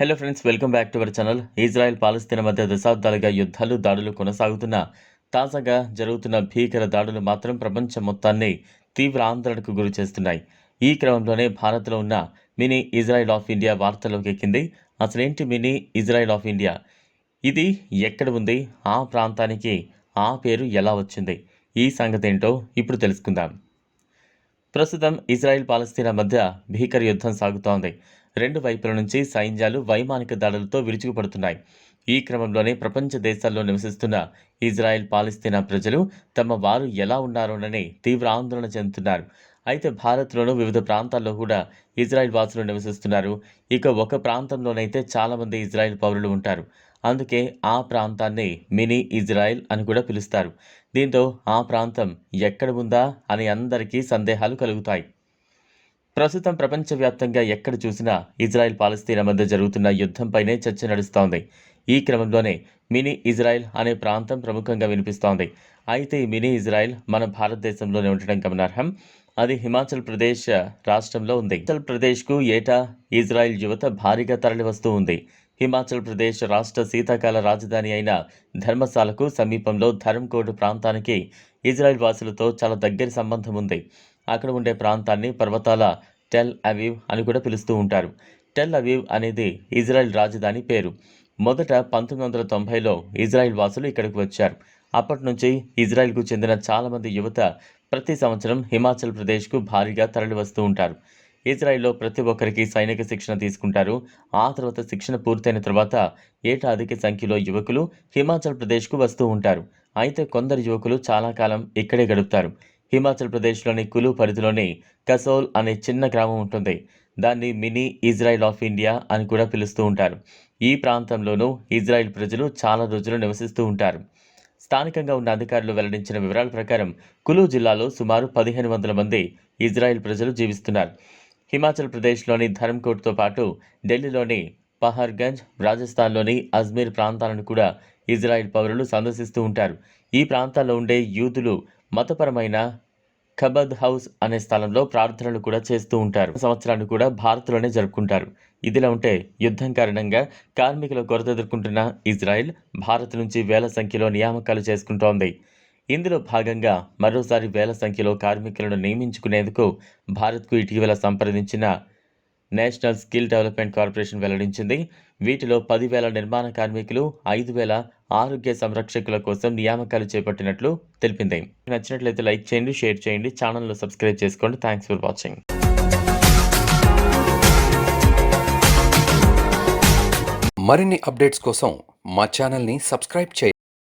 Hello friends welcome back to our channel Israel Palestine మధ్య దశాబ్దాలుగా యుద్ధాలు దాడులు కొనసాగుతున్న తాజాగా జరుగుతున్న భీకర దాడులు మాత్రం ప్రపంచం మొత్తాన్ని తీవ్ర ఆందోళనకు గురి చేస్తున్నాయి. ఈ క్రమంలోనే భారత్లో ఉన్న మినీ ఇజ్రాయెల్ ఆఫ్ ఇండియా వార్తలోకి ఎక్కింది. అసలేంటి మినీ ఇజ్రాయెల్ ఆఫ్ ఇండియా? ఇది ఎక్కడ ఉంది? ఆ ప్రాంతానికి ఆ పేరు ఎలా వచ్చింది? ఈ సంగతి ఏంటో ఇప్పుడు తెలుసుకుందాం. ప్రస్తుతం ఇజ్రాయెల్ పాలస్తీనా మధ్య భీకర యుద్ధం సాగుతోంది. రెండు వైపుల నుంచి సైన్యాలు వైమానిక దాడులతో విరుచుకుపడుతున్నాయి. ఈ క్రమంలోనే ప్రపంచ దేశాల్లో నివసిస్తున్న ఇజ్రాయెల్ పాలిస్తీనా ప్రజలు తమ వారు ఎలా ఉన్నారోనని తీవ్ర ఆందోళన చెందుతున్నారు. అయితే భారత్లోనూ వివిధ ప్రాంతాల్లో కూడా ఇజ్రాయెల్ వాసులు నివసిస్తున్నారు. ఇక ఒక ప్రాంతంలోనైతే చాలామంది ఇజ్రాయెల్ పౌరులు ఉంటారు. అందుకే ఆ ప్రాంతాన్ని మినీ ఇజ్రాయెల్ అని కూడా పిలుస్తారు. దీంతో ఆ ప్రాంతం ఎక్కడ ఉందా అని అందరికీ సందేహాలు కలుగుతాయి. ప్రస్తుతం ప్రపంచవ్యాప్తంగా ఎక్కడ చూసినా ఇజ్రాయెల్ పాలస్తీనా మధ్య జరుగుతున్న యుద్ధంపైనే చర్చ నడుస్తోంది. ఈ క్రమంలోనే మినీ ఇజ్రాయెల్ అనే ప్రాంతం ప్రముఖంగా వినిపిస్తోంది. అయితే ఈ మినీ ఇజ్రాయెల్ మన భారతదేశంలోనే ఉండటం గమనార్హం. అది హిమాచల్ ప్రదేశ్ రాష్ట్రంలో ఉంది. హిమాచల్ ప్రదేశ్కు ఏటా ఇజ్రాయెల్ యువత భారీగా తరలి వస్తూ ఉంది. హిమాచల్ ప్రదేశ్ రాష్ట్ర శీతాకాల రాజధాని అయిన ధర్మశాలకు సమీపంలో ధర్మకోట్ ప్రాంతానికి ఇజ్రాయెల్ వాసులతో చాలా దగ్గర సంబంధం ఉంది. అక్కడ ఉండే ప్రాంతాన్ని పర్వతాల టెల్ అవీవ్ అని కూడా పిలుస్తూ ఉంటారు. టెల్ అవీవ్ అనేది ఇజ్రాయెల్ రాజధాని పేరు. మొదట పంతొమ్మిది వందల తొంభైలో ఇజ్రాయెల్ వాసులు ఇక్కడికి వచ్చారు. అప్పటి నుంచి ఇజ్రాయెల్కు చెందిన చాలామంది యువత ప్రతి సంవత్సరం హిమాచల్ ప్రదేశ్కు భారీగా తరలి వస్తూ ఉంటారు. ఇజ్రాయెల్లో ప్రతి ఒక్కరికి సైనిక శిక్షణ తీసుకుంటారు. ఆ తర్వాత శిక్షణ పూర్తయిన తర్వాత ఏటా అధిక సంఖ్యలో యువకులు హిమాచల్ ప్రదేశ్కు వస్తూ ఉంటారు. అయితే కొందరు యువకులు చాలా కాలం ఇక్కడే గడుపుతారు. హిమాచల్ ప్రదేశ్లోని కులు పరిధిలోని కసోల్ అనే చిన్న గ్రామం ఉంటుంది. దాన్ని మినీ ఇజ్రాయెల్ ఆఫ్ ఇండియా అని కూడా పిలుస్తూ ఉంటారు. ఈ ప్రాంతంలోనూ ఇజ్రాయెల్ ప్రజలు చాలా రోజులు నివసిస్తూ ఉంటారు. స్థానికంగా ఉన్న అధికారులు వెల్లడించిన వివరాల ప్రకారం కులు జిల్లాలో సుమారు పదిహేను వందల మంది ఇజ్రాయెల్ ప్రజలు జీవిస్తున్నారు. హిమాచల్ ప్రదేశ్లోని ధర్మకోట్తో పాటు ఢిల్లీలోని పహర్గంజ్ రాజస్థాన్లోని అజ్మీర్ ప్రాంతాలను కూడా ఇజ్రాయెల్ పౌరులు సందర్శిస్తూ ఉంటారు. ఈ ప్రాంతాల్లో ఉండే యూదులు మతపరమైన ఖబద్ హౌస్ అనే స్థలంలో ప్రార్థనలు కూడా చేస్తూ ఉంటారు. సంవత్సరాన్ని కూడా భారత్లోనే జరుపుకుంటారు. ఇదిలా ఉంటే యుద్ధం కారణంగా కార్మికుల కొరత ఎదుర్కొంటున్న ఇజ్రాయెల్ భారత్ నుంచి వేల సంఖ్యలో నియామకాలు చేసుకుంటోంది. ఇందులో భాగంగా మరోసారి వేల సంఖ్యలో కార్మికులను నియమించుకునేందుకు భారత్కు ఇటీవల సంప్రదించిన నేషనల్ స్కిల్ డెవలప్మెంట్ కార్పొరేషన్ వెల్లడించింది. వీటిలో పదివేల నిర్మాణ కార్మికులు ఐదు వేల ఆరోగ్య సంరక్షకుల కోసం నియామకాలు చేపట్టినట్లు తెలిపింది. నచ్చినట్లయితే లైక్ చేయండి షేర్ చేయండి ఛానల్ను సబ్స్క్రైబ్ చేసుకోండి. థ్యాంక్స్ ఫర్ వాచింగ్ మరిన్ని అప్డేట్స్ కోసం మా ఛానల్ని సబ్స్క్రైబ్ చేయండి.